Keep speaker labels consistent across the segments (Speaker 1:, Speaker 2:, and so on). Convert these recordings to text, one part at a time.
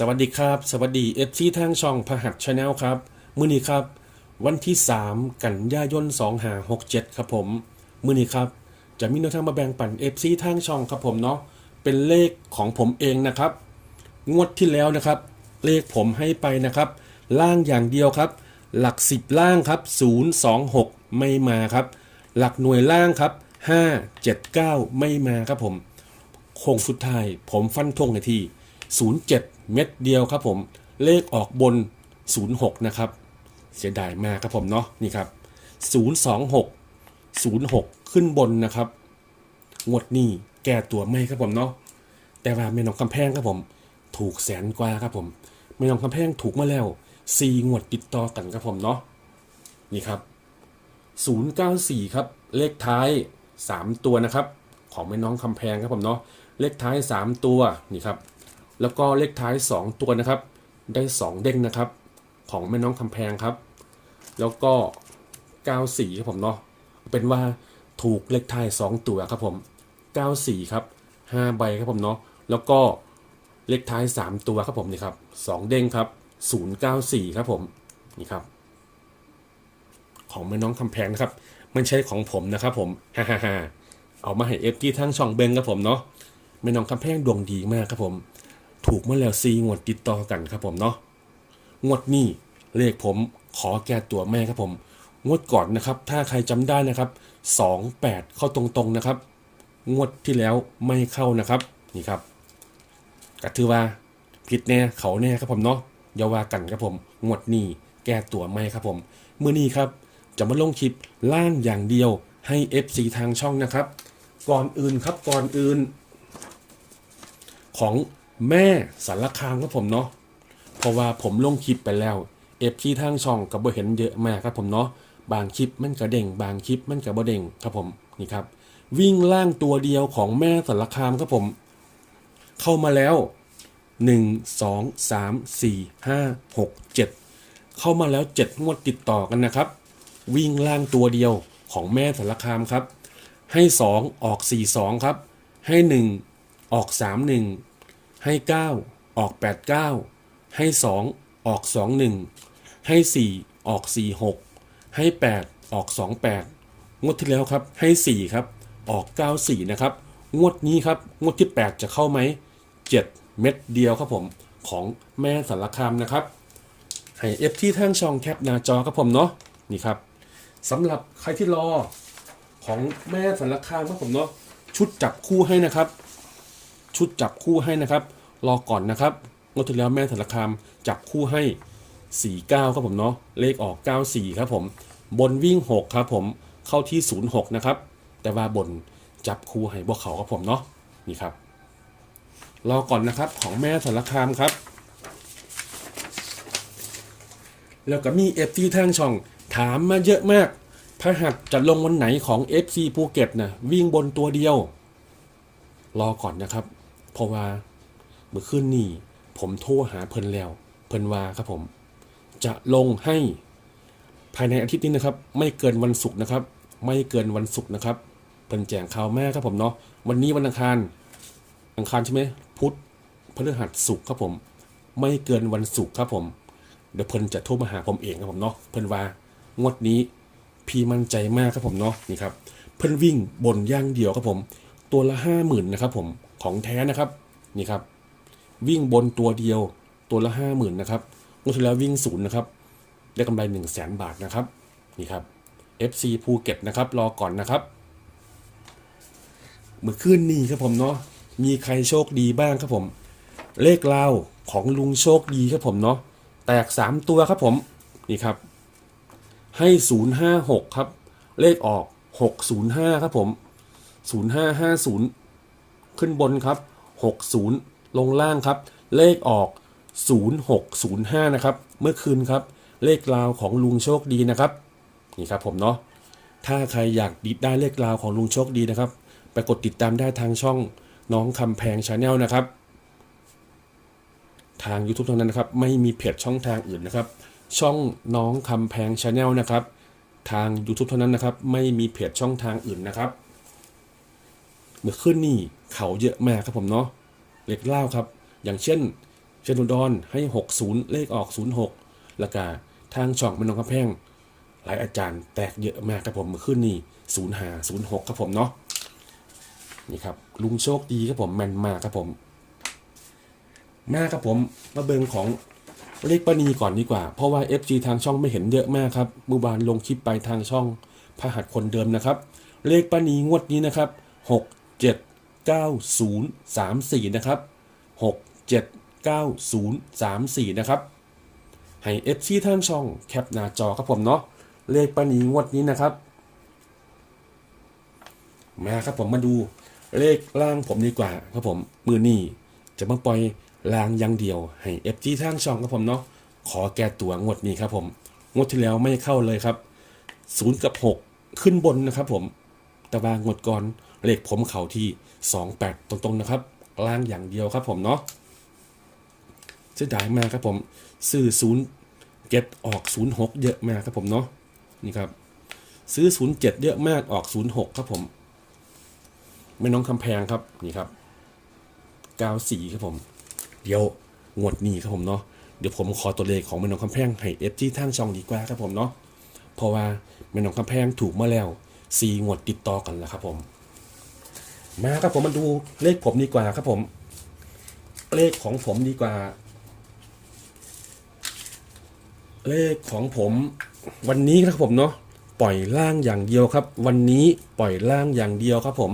Speaker 1: สวัสดีครับ สวัสดีเอฟซีทางช่องพหัสชาแนลครับ มื้อนี้ครับ วันที่ 3 กันยายน2 5 6 7 ครับผม มื้อนี้ครับ จะมีแนวทางมาแบ่งปันเอฟซีทางช่องครับผมเนาะเป็นเลขของผมเองนะครับ งวดที่แล้วนะครับ เลขผมให้ไปนะครับ ล่างอย่างเดียวครับ หลัก 10 ล่างครับ 026 ไม่มาครับ หลักหน่วยล่างครับ 579 ไม่มาครับผมโค้งสุดท้ายผมฟันธงในที่ 07 เม็ดเดียวครับผม เลขออกบน 06 นะครับ เสียดายมากครับผมเนาะนี่ครับ 026 06 ขึ้นบนนะครับงวดนี้แก้ตัวไม่ครับผมเนาะแต่ว่าแม่น้องคำแพงครับผม ถูกแสนกว่าครับผมแม่น้องคำแพงถูกมาแล้ว4งวดติดต่อกันครับผมเนาะนี่ครับ 094 ครับ เลขท้าย 3 ตัวนะครับ ของแม่น้องคำแพงครับผมเนาะเลขท้าย 3 ตัวนี่ครับ แล้วก็เลขท้าย 2 ตัวนะครับ ได้ 2 เด้งนะครับ ของแม่น้องคำแพงครับ แล้วก็ 94ครับผมเนาะเป็นว่าถูกเลขท้าย 2 ตัวครับผม 94 ครับ 5 ใบครับผมเนาะแล้วก็เลขท้าย 3 ตัวครับผมนี่ครับ2เด้งครับ 094 ครับผมนี่ครับ ของแม่น้องคำแพงนะครับไม่ใช่ของผมนะครับผมฮ่าฮ่าฮ่าเอามาให้เอฟที่ทั้งช่องเบงครับผมเนาะแม่น้องคำแพงดวงดีมากครับผม ถูกมาแล้วซีงวดติดต่อกันครับผมเนาะงวดนี้เลขผมขอแก้ตัวแม่ครับผม งวดก่อนนะครับ ถ้าใครจำได้นะครับ 28 เข้าตรงๆนะครับ งวดที่แล้วไม่เข้านะครับนี่ครับก็ถือว่าผิดแน่เขาแน่ครับผมเนาะอย่าว่ากันครับผม งวดนี้แก้ตัวไม่ครับผมเมื่อนี้ครับจะมาลงคลิปล่างอย่างเดียวให้ FC ทางช่องนะครับ ก่อนอื่นครับก่อนอื่น ของ แม่สารคามครับผมเนาะเพราะว่าผมลงคลิปไปแล้ว FC ทางช่องกับบ่เห็นเยอะมากครับผมเนาะบางคลิปมันกระเด้งบางคลิปมันกระบ่เด้งครับผมนี่ครับ วิ่งล่างตัวเดียวของแม่สารคามครับผม เข้ามาแล้ว1 2 3 4 5 6 7เข้ามาแล้ว7งวดติดต่อกันนะครับ วิ่งล่างตัวเดียวของแม่สารคามครับ ให้2ออก4 2ครับ ให้1ออก3 1 ให้ 9 ออก 8 9 ให้ 2 ออก 2 1 ให้ 4 ออก 4 6 ให้ 8 ออก 2 8 งวดที่แล้วครับให้ 4 ครับ ออก 9 4 นะครับ งวดนี้ครับ งวดที่ 8 จะเข้าไหม 7 เม็ดเดียวครับผม ของแม่สารคามนะครับ ให้เอฟที่ทางช่องแคปหน้าจอครับผมเนาะ นี่ครับสำหรับใครที่รอของแม่สารคามครับผมเนาะชุดจับคู่ให้นะครับ ชุดจับคู่ให้นะครับ รอก่อนนะครับงวดที่แล้วแม่สาคามจับคู่ให้ 49 ครับผมเนาะเลขออก 94 ครับผม บนวิ่ง 6 ครับผมเข้าที่ 06 นะครับ แต่ว่าบนจับคู่ให้บวกเขาครับผมเนาะนี่ครับรอก่อนนะครับของแม่สาคามครับ แล้วก็มีเอฟซีทางช่องถามมาเยอะมากพระหัสจะลงวันไหนของ FC ภูเก็ตนะวิ่งบนตัวเดียว รอก่อนนะครับ เพราะว่า มื่อคืนนี้ผมโทรหาเพิ่นแล้ว เพิ่นว่าครับผม จะลงให้ภายในอาทิตย์นี้นะครับ ไม่เกินวันศุกร์นะครับ ไม่เกินวันศุกร์นะครับ เพิ่นแจ้งข่าวแม่ครับผมเนาะวันนี้วันอังคาร อังคารใช่ไหมพุธพฤหัสศุกร์ครับผม ไม่เกินวันศุกร์ครับผมเดี๋ยวเพิ่นจะโทรมาหาผมเองครับผมเนาะเพิ่นว่างวดนี้พี่มั่นใจมากครับผมเนาะนี่ครับเพิ่นวิ่งบนย่างเดียวครับผม ตัวละห้าหมื่นนะครับผมของแท้นะครับนี่ครับ วิ่งบนตัวเดียวตัวละห้าหมื่นนะครับงวดที่แล้ววิ่งศูนย์นะครับได้กำไรหนึ่งแสนบาทนะครับนี่ครับ FC ภูเก็ตนะครับรอก่อนนะครับ เมื่อคืนนี้ครับผมเนาะมีใครโชคดีบ้างครับผม เลขเลาของลุงโชคดีครับผมเนาะแตกสามตัวครับผมนี่ครับ ให้ศูนย์ห้าหกครับ เลขออกหกศูนย์ห้าครับผมศูนย์ห้าห้าศูนย์ขึ้นบนครับหกศูนย์ ลงล่างครับ เลขออกศูนย์หกศูนะครับ เมื่อคืนครับ เลขลาวของลุงโชคดีนะครับ นี่ครับผมเนาะ ถ้าใครอยากดิดได้เลขราวของลุงโชคดีนะครับ ไปกดติดตามได้ทางช่องน้องคำแพงชาแนลนะครับ ทาง YouTube เท่านั้นนะครับ ไม่มีเพจช่องทางอื่นนะครับ ช่องน้องคำแพงชาแนลนะครับ ทาง YouTube เท่านั้นนะครับ ไม่มีเพจช่องทางอื่นนะครับเมื่อขึ้นนี่เขาเยอะมากครับผมเนาะ เล็กเล่าครับ อย่างเช่นเจนุดอนให้ 60 เลขออก 06แล้วก็ทางช่องม่น้องคำแพงหลายอาจารย์แตกเยอะมากครับผมเมื่อคืนนี้05 06ครับผมเนาะนี่ครับลุงโชคดีครับผมแมนมากครับผม มาครับผมมาเบิงของเลขปณีก่อนดีกว่า เพราะว่า FG ทางช่องไม่เห็นเยอะมากครับเมื่อวานลงคลิปไปทางช่องพหัสคนเดิมนะครับ เลขปณีงวดนี้นะครับ6 7 9 0 3 4 นะครับ 6 7 9 0 3 4 นะครับ ให้ FC ทางช่องแคปหน้าจอครับผมเนาะ เลขปณีงวดนี้นะครับ มาครับผมมาดูเลขล่างผมดีกว่าครับผม มือนี่จะมาปล่อยลางย่างเดียว ให้ FG ทางช่องครับผมเนาะ ขอแก้ตัวงวดนี้ครับผม งวดที่แล้วไม่เข้าเลยครับ 0 กับ 6 ขึ้นบนนะครับผม แต่ว่างวดก่อน เลขผมเข่าที่ 28 ตรงๆนะครับ ล่างอย่างเดียวครับผมเนาะเสียดายมากครับผมซื้อ0เก็ตออก 06 เยอะมากครับผมเนาะนี่ครับ ซื้อ 07 เยอะมากออก 06 ครับผมแม่น้องคำแพงครับนี่ครับกาวสีครับผม เดี๋ยวงวดนี้ครับผมเนาะเดี๋ยวผมขอตัวเลขของแม่น้องคำแพงให้เอฟจีทางช่องดีกว่าครับผมเนาะเพราะว่าแม่น้องคำแพงถูกมาแล้วสีงวดติดต่อกันแล้วครับผม มาครับผมมาดูเลขผมดีกว่าครับผม เลขของผมดีกว่า เลขของผมวันนี้นะครับผมเนาะปล่อยล่างอย่างเดียวครับ วันนี้ปล่อยล่างอย่างเดียวครับผม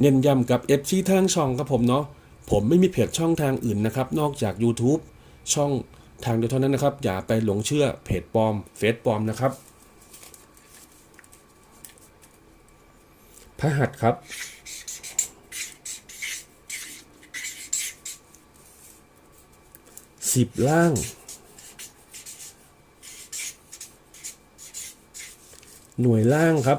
Speaker 1: เน้นย้ำกับ FC ทางช่องครับผมเนาะผมไม่มีเพจช่องทางอื่นนะครับ นอกจาก YouTube ช่องทางเดียวเท่านั้นนะครับ อย่าไปหลงเชื่อเพจปลอมเฟซปลอมนะครับพระหัสครับ สิบล่างหน่วยล่างครับ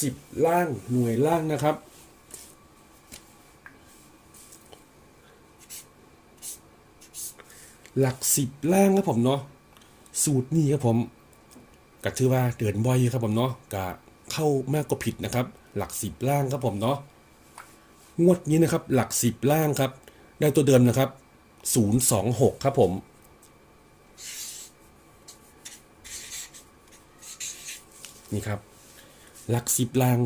Speaker 1: สิบล่างหน่วยล่างนะครับ หลักสิบล่างครับผมเนาะ สูตรนี้ครับผมก็ถือว่าเดินบ่อยครับผมเนาะกะเข้ามากกว่าผิดนะครับ หลักสิบล่างครับผมเนาะงวดนี้นะครับหลักสิบล่างครับ ได้ตัวเดิมนะครับศูนย์สองหกครับผมนี่ครับ หลักสิบล่าง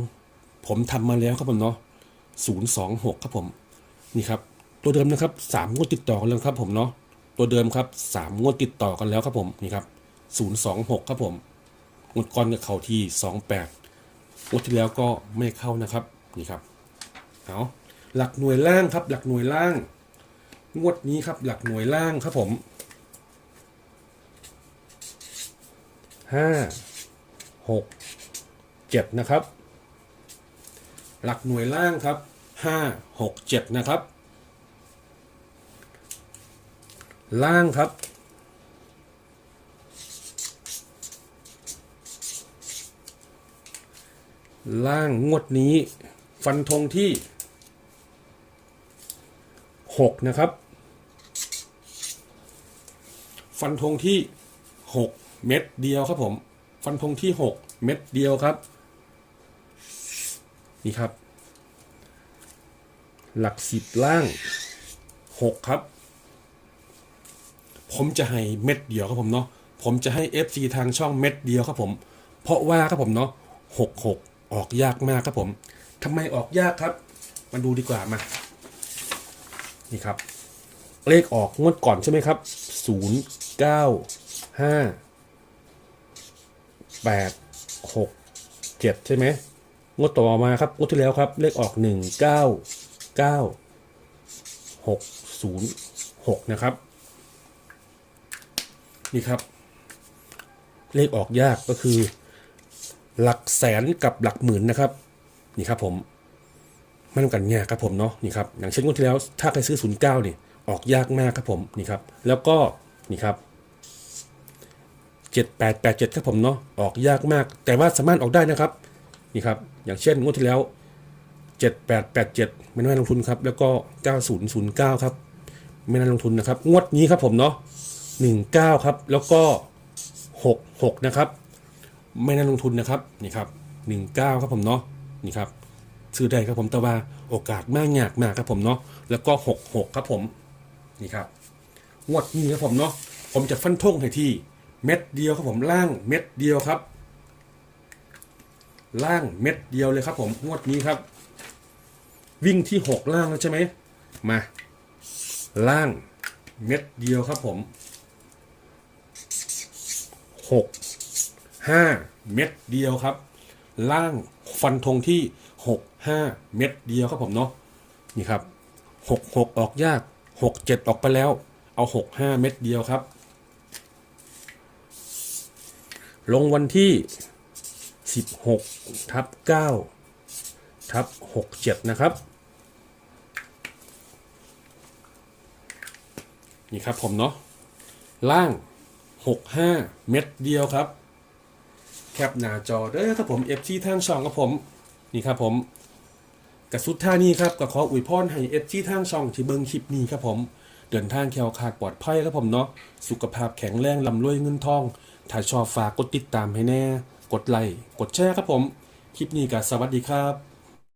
Speaker 1: ผมทำมาแล้วครับผมเนาะศูนย์สองหกครับผมนี่ครับ ตัวเดิมนะครับสามงวดติดต่อกันแล้วครับผมเนาะตัวเดิมครับสามงวดติดต่อกันแล้วครับผมนี่ครับศูนย์สองหกครับผมงวดก่อนกับเขาที่สองแปด งวดที่แล้วก็ไม่เข้านะครับนี่ครับเอาหลักหน่วยล่างครับ หลักหน่วยล่าง งวดนี้ครับ หลักหน่วยล่างครับผมห้าหกเจ็ดนะครับ หลักหน่วยล่างครับห้าหกเจ็ดนะครับ ล่างครับ ล่างงวดนี้ ฟันธงที่หกนะครับ ฟันธงที่หกเม็ดเดียวครับผม ฟันธงที่หกเม็ดเดียวครับ นี่ครับ หลักสิบล่างหกครับ ผมจะให้เม็ดเดียวครับผมเนาะผมจะให้ FC ทางช่องเม็ดเดียวครับผม เพราะว่าครับผมเนาะหกหก ออกยากมากครับผมทำไมออกยากครับ มาดูดีกว่ามา นี่ครับ เลขออกงวดก่อนใช่ไหมครับศูนย์เก้าห้าแปดหกเจ็ดใช่ไหมงวดต่อมาครับงวดที่แล้วครับ เลขออกหนึ่งเก้าเก้าหกศูนย์หกนะครับ นี่ครับ เลขออกยากก็คือ หลักแสนกับหลักหมื่นนะครับ นี่ครับผมไม่ต้องกันยากครับผมเนาะนี่ครับอย่างเช่นงวดที่แล้วถ้าใครซื้อ 09นี่ออกยากมากครับผมนี่ครับแล้วก็นี่ครับ7887ครับผมเนาะออกยากมาก แต่ว่าสามารถออกได้นะครับนี่ครับอย่างเช่นงวดที่แล้ว 7887 ไม่น่าลงทุนครับแล้วก็ 9009 ครับ ไม่น่าลงทุนนะครับ งวดนี้ครับผมเนาะ19 ครับ แล้วก็ 66 นะครับ ไม่น่าลงทุนนะครับนี่ครับ19ครับผมเนาะนี่ครับซื้อได้ครับผมแต่ว่าโอกาสมากยากมากครับผมเนาะแล้วก็66ครับผมนี่ครับงวดนี้ครับผมเนาะผมจะฟันธงให้ที่เม็ดเดียวครับผมล่างเม็ดเดียวครับ ล่างเม็ดเดียวเลยครับผมงวดนี้ครับ วิ่งที่6ล่างแล้วใช่ไหมมาล่างเม็ดเดียวครับผมหก ห้าเม็ดเดียวครับ ล่างฟันธงที่หกห้าเม็ดเดียวครับผมเนาะนี่ครับหกหกออกยากหกเจ็ดออกไปแล้ว เอาหกห้าเม็ดเดียวครับ ลงวันที่สิบหกทับเก้าทับหกเจ็ดนะครับนี่ครับผมเนาะล่าง 65 เม็ดเดียวครับ แคปหน้าจอเด้อครับผม FC ทางช่องกับผมนี่ครับผมกับสุดท่านี้ครับก็ขออวยพรให้ FC ทางช่องที่เบิ่งคลิปนี้ครับผม เดินทางแควคาดปลอดภัยครับผมเนาะสุขภาพแข็งแรงลำรวยเงินทอง ถ้าชอบฝากกดติดตามให้แน่ กดไลค์กดแชร์ครับผม คลิปนี้ก็สวัสดีครับ